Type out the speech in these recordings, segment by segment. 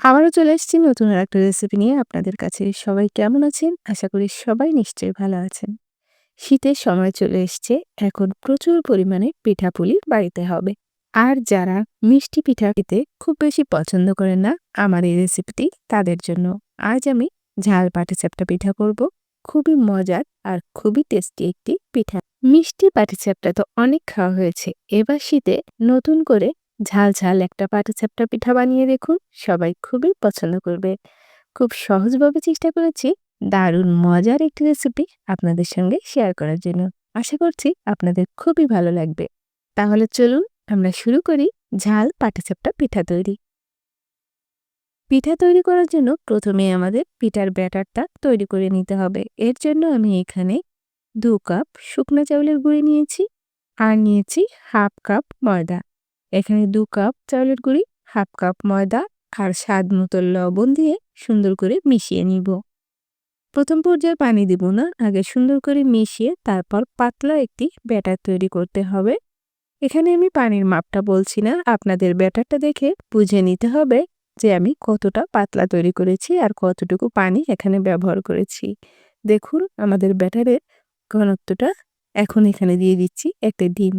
আবারও চলে এসেছি নতুন আর একটা রেসিপি নিয়ে। আপনাদের কাছে সবাই কেমন আছেন? আশা করি সবাই নিশ্চয়ই ভালো আছেন। শীতের সময় চলে এসছে। এখন প্রচুর পরিমাণে পিঠাপুলি বাড়িতে হবে। আর যারা মিষ্টি পিঠা খেতে খুব বেশি পছন্দ করেন না আমার এই রেসিপিটি তাদের জন্য আজ আমি ঝাল পাটিসাপটা পিঠা করব। খুবই মজার আর খুবই টেস্টি একটি পিঠা। মিষ্টি পাটিসাপটা তো অনেক খাওয়া হয়েছে। এবার শীতে নতুন করে ঝাল ঝাল একটা পাটিসাপটা পিঠা বানিয়ে দেখুন, সবাই খুবই পছন্দ করবে। খুব সহজভাবে চেষ্টা করেছি দারুণ, মজার একটি রেসিপি আপনাদের সঙ্গে শেয়ার করার জন্য। আশা করছি আপনাদের খুবই ভালো লাগবে। তাহলে চলুন আমরা শুরু করি ঝাল পাটিসাপটা পিঠা তৈরি। পিঠা তৈরি করার জন্য প্রথমে আমাদের পিঠার ব্যাটারটা তৈরি করে নিতে হবে। এর জন্য আমি এখানে দু কাপ শুকনো চাউলের গুঁড়ি নিয়েছি আর নিয়েছি হাফ কাপ ময়দা। এখানে দু কাপ চাউলের গুঁড়ি, হাফ কাপ ময়দা আর স্বাদ মতো লবণ দিয়ে সুন্দর করে মিশিয়ে নিব। প্রথম পর্যায়ে পানি দিব না, আগে সুন্দর করে মিশিয়ে তারপর পাতলা একটি ব্যাটার তৈরি করতে হবে। এখানে আমি পানির মাপটা বলছি না, আপনাদের ব্যাটারটা দেখে বুঝে নিতে হবে যে আমি কতটা পাতলা তৈরি করেছি আর কতটুকু পানি এখানে ব্যবহার করেছি। দেখুন, আমাদের ব্যাটারের ঘনত্বটা এখন এখানে দিয়ে দিচ্ছি একটা ডিম।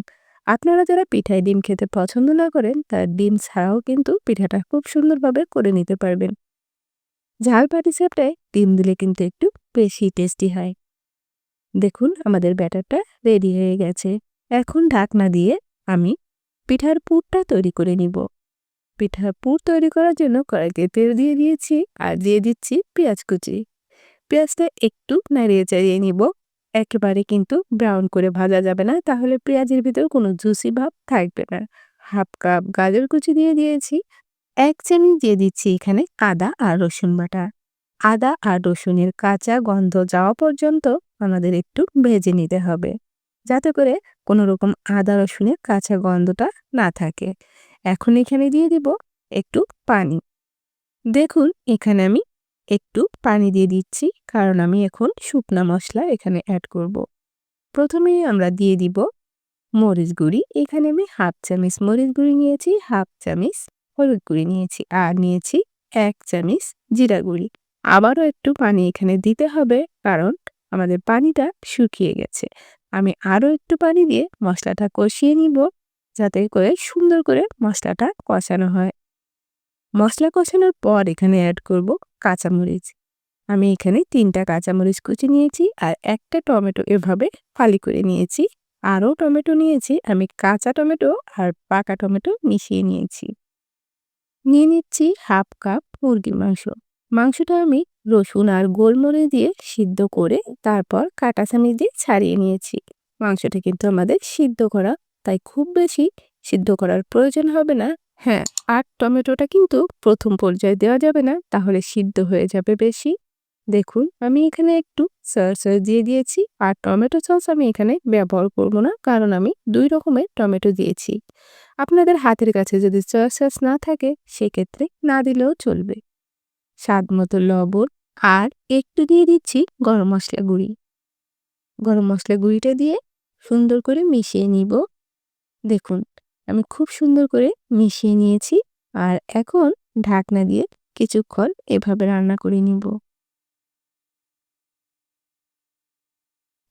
আপনারা যারা পিঠায় ডিম খেতে পছন্দ না করেন, তার ডিম ছাড়াও কিন্তু পিঠাটা খুব সুন্দরভাবে করে নিতে পারবেন। ঝাল পাটিসাপটায় ডিম দিলে কিন্তু একটু বেশি টেস্টি হয়। দেখুন, আমাদের ব্যাটারটা রেডি হয়ে গেছে। এখন ঢাকনা দিয়ে আমি পিঠার পুরটা তৈরি করে নিব। পিঠার পুর তৈরি করার জন্য কড়াইতে তেল দিয়ে দিয়েছি আর দিয়ে দিচ্ছি পেঁয়াজ কুচি। পেঁয়াজটা একটু নাড়িয়ে চাড়িয়ে নিব। একেবারে কিন্তু ব্রাউন করে ভাজা যাবে না। তাহলে পেঁয়াজের ভিতর কোনো জুসি ভাব থাকবে না। হাফ কাপ গাজর কুচি দিয়ে দিয়েছি। এক চামচ দিয়ে দিচ্ছি এখানে আদা আর রসুন বাটা। আদা আর রসুনের কাঁচা গন্ধ যাওয়া পর্যন্ত আমাদের একটু ভেজে নিতে হবে। যাতে করে কোনো রকম আদা রসুনের কাঁচা গন্ধটা না থাকে। এখন এখানে দিয়ে দিব একটু পানি। দেখুন, এখানে আমি একটু পানি দিয়ে দিচ্ছি, কারণ আমি এখন শুকনা মশলা এখানে অ্যাড করব। প্রথমেই আমরা দিয়ে দিব মরিচ গুঁড়ি। এখানে আমি হাফ চামিচ মরিচ গুঁড়ি নিয়েছি, হাফ চামিচ হলুদ গুঁড়ি নিয়েছি আর নিয়েছি এক চামিচ জিরা গুঁড়ি। আবারও একটু পানি এখানে দিতে হবে, কারণ আমাদের পানিটা শুকিয়ে গেছে। আমি আরও একটু পানি দিয়ে মশলাটা কষিয়ে নিব, যাতে করে সুন্দর করে মশলাটা কষানো হয়। মশলা কষানোর পর এখানে অ্যাড করব কাঁচামরিচ। আমি এখানে তিনটা কাঁচামরিচ কুচি নিয়েছি আর একটা টমেটো এভাবে ফালি করে নিয়েছি। আরও টমেটো নিয়েছি, আমি কাঁচা টমেটো আর পাকা টমেটো মিশিয়ে নিয়েছি। নিয়ে নিচ্ছি হাফ কাপ মুরগির মাংস। মাংসটা আমি রসুন আর গোলমরিচ দিয়ে সিদ্ধ করে তারপর কাটা চামিচ দিয়ে ছাড়িয়ে নিয়েছি। মাংসটা কিন্তু আমাদের সিদ্ধ করা, তাই খুব বেশি সিদ্ধ করার প্রয়োজন হবে না। হ্যাঁ আর টমেটোটা কিন্তু প্রথম পর্যায়ে দেওয়া যাবে না, তাহলে সিদ্ধ হয়ে যাবে বেশি। দেখুন, আমি এখানে একটু সয়া সস দিয়ে দিয়েছি, আর টমেটো সস আমি এখানে ব্যবহার করব না, কারণ আমি দুই রকমের টমেটো দিয়েছি। আপনাদের হাতের কাছে যদি সয়া সস না থাকে, সেক্ষেত্রে না দিলেও চলবে। স্বাদ মতো লবণ, আর একটু দিয়ে দিচ্ছি গরম মশলা গুঁড়ি। গরম মশলা গুঁড়িটা দিয়ে সুন্দর করে মিশিয়ে নিব। দেখুন আমি খুব সুন্দর করে মিশিয়ে নিয়েছি আর এখন ঢাকনা দিয়ে কিছুক্ষণ এভাবে রান্না করে নিব।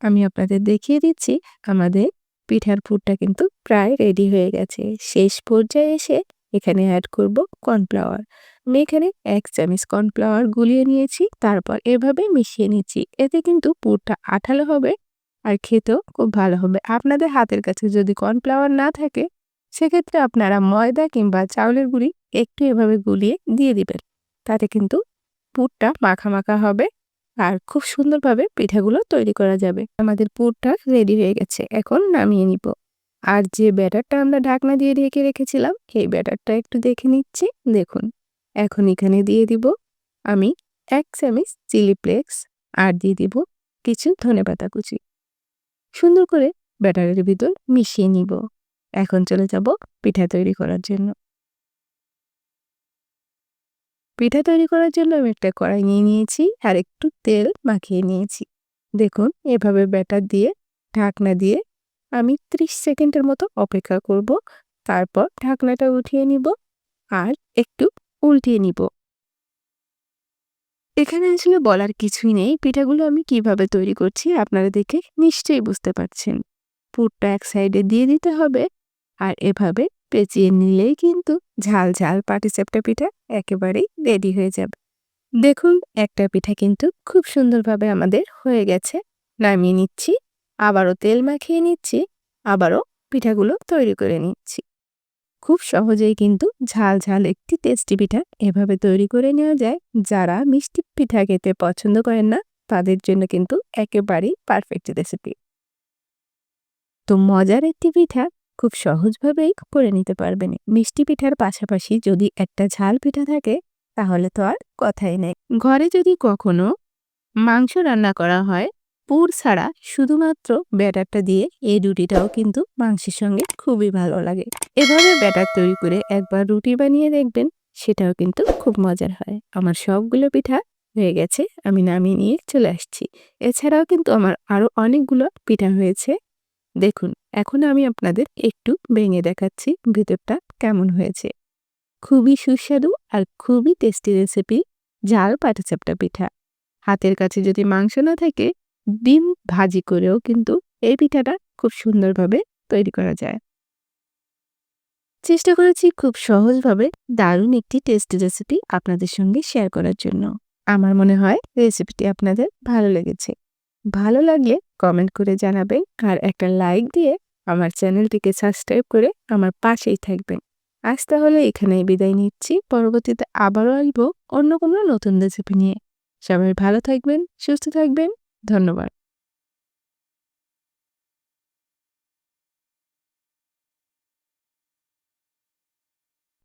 আমি আপনাদের দেখিয়ে দিচ্ছি আমাদের পিঠার পুরটা কিন্তু প্রায় রেডি হয়ে গেছে। শেষ পর্যায়ে এসে এখানে অ্যাড করব কর্নফ্লাওয়ার আমি এখানে এক চামচ কর্নফ্লাওয়ার গুলিয়ে নিয়েছি, তারপর এভাবে মিশিয়ে নিচ্ছি। এতে কিন্তু পুরটা আঠালো হবে আর খেতেও খুব ভালো হবে। আপনাদের হাতের কাছে যদি কর্নফ্লাওয়ার না থাকে সেক্ষেত্রে আপনারা ময়দা কিংবা চাউলের গুঁড়ি একটু এভাবে গুলিয়ে দিয়ে দিবেন। তাতে কিন্তু পুরটা মাখা মাখা হবে আর খুব সুন্দরভাবে পিঠাগুলো তৈরি করা যাবে। আমাদের পুরটা রেডি হয়ে গেছে, এখন নামিয়ে নিব। আর যে ব্যাটারটা আমরা ঢাকনা দিয়ে ঢেকে রেখেছিলাম, এই ব্যাটারটা একটু দেখে নিচ্ছি। দেখুন, এখন এখানে দিয়ে দিব আমি এক চামিচ চিলি ফ্লেক্স আর দিয়ে দিব কিছু ধনে পাতা কুচি। সুন্দর করে ব্যাটারের ভিতর মিশিয়ে নিব। এখন চলে যাব পিঠা তৈরি করার জন্য। পিঠা তৈরি করার জন্য আমি একটা কড়াই নিয়ে নিয়েছি আর একটু তেল মাখিয়ে নিয়েছি। দেখুন, এভাবে ব্যাটার দিয়ে, ঢাকনা দিয়ে আমি ৩০ সেকেন্ডের মতো অপেক্ষা করব। তারপর ঢাকনাটা উঠিয়ে নিব আর একটু উল্টিয়ে নিব। এখানে আসলে বলার কিছুই নেই। পিঠাগুলো আমি কীভাবে তৈরি করছি আপনারা দেখে নিশ্চয়ই বুঝতে পারছেন। পুরটা এক সাইডে দিয়ে দিতে হবে। আর এভাবে পেঁচিয়ে নিলেই কিন্তু ঝাল ঝাল পাটিসাপটা পিঠা একেবারেই রেডি হয়ে যাবে। দেখুন, একটা পিঠা কিন্তু খুব সুন্দরভাবে আমাদের হয়ে গেছে। নামিয়ে নিচ্ছি, আবারও তেল মাখিয়ে নিচ্ছি, আবারও পিঠাগুলো তৈরি করে নিচ্ছি। খুব সহজেই কিন্তু ঝাল ঝাল একটি টেস্টি পিঠা এভাবে তৈরি করে নেওয়া যায়। যারা মিষ্টি পিঠা খেতে পছন্দ করেন না, তাদের জন্য কিন্তু একেবারেই পারফেক্ট রেসিপি তো মজার একটি পিঠা খুব সহজভাবেই করে নিতে পারবেন। মিষ্টি পিঠার পাশাপাশি যদি একটা ঝাল পিঠা থাকে, তাহলে তো আর কথাই নেই। ঘরে যদি কখনো মাংস রান্না করা হয়, পুর ছাড়া শুধুমাত্র ব্যাটারটা দিয়ে এই রুটিটাও কিন্তু মাংসের সঙ্গে খুবই ভালো লাগে। এভাবে ব্যাটার তৈরি করে একবার রুটি বানিয়ে দেখবেন, সেটাও কিন্তু খুব মজার হয়। আমার সবগুলো পিঠা হয়ে গেছে, আমি নামিয়ে নিয়ে চলে আসছি। এছাড়াও কিন্তু আমার আরও অনেকগুলো পিঠা হয়েছে। দেখুন এখন আমি আপনাদের একটু ভেঙে দেখাচ্ছি ভিতরটা কেমন হয়েছে। খুবই সুস্বাদু আর খুবই টেস্টি রেসিপি ঝাল পাটাচাপটা পিঠা। হাতের কাছে যদি মাংস না থাকে, ডিম ভাজি করেও কিন্তু এই পিঠাটা খুব সুন্দরভাবে তৈরি করা যায়। চেষ্টা করেছি খুব সহজভাবে দারুণ একটি টেস্টি রেসিপি আপনাদের সঙ্গে শেয়ার করার জন্য। আমার মনে হয় রেসিপিটি আপনাদের ভালো লেগেছে। ভালো লাগলে কমেন্ট করে জানাবেন আর একটা লাইক দিয়ে আমার চ্যানেলটিকে সাবস্ক্রাইব করে আমার পাশেই থাকবেন। আজ তাহলে এখানেই বিদায় নিচ্ছি। পরবর্তীতে আবারও আসব অন্য কোনো নতুন রেসিপি নিয়ে। সবাই ভালো থাকবেন, সুস্থ থাকবেন। ধন্যবাদ।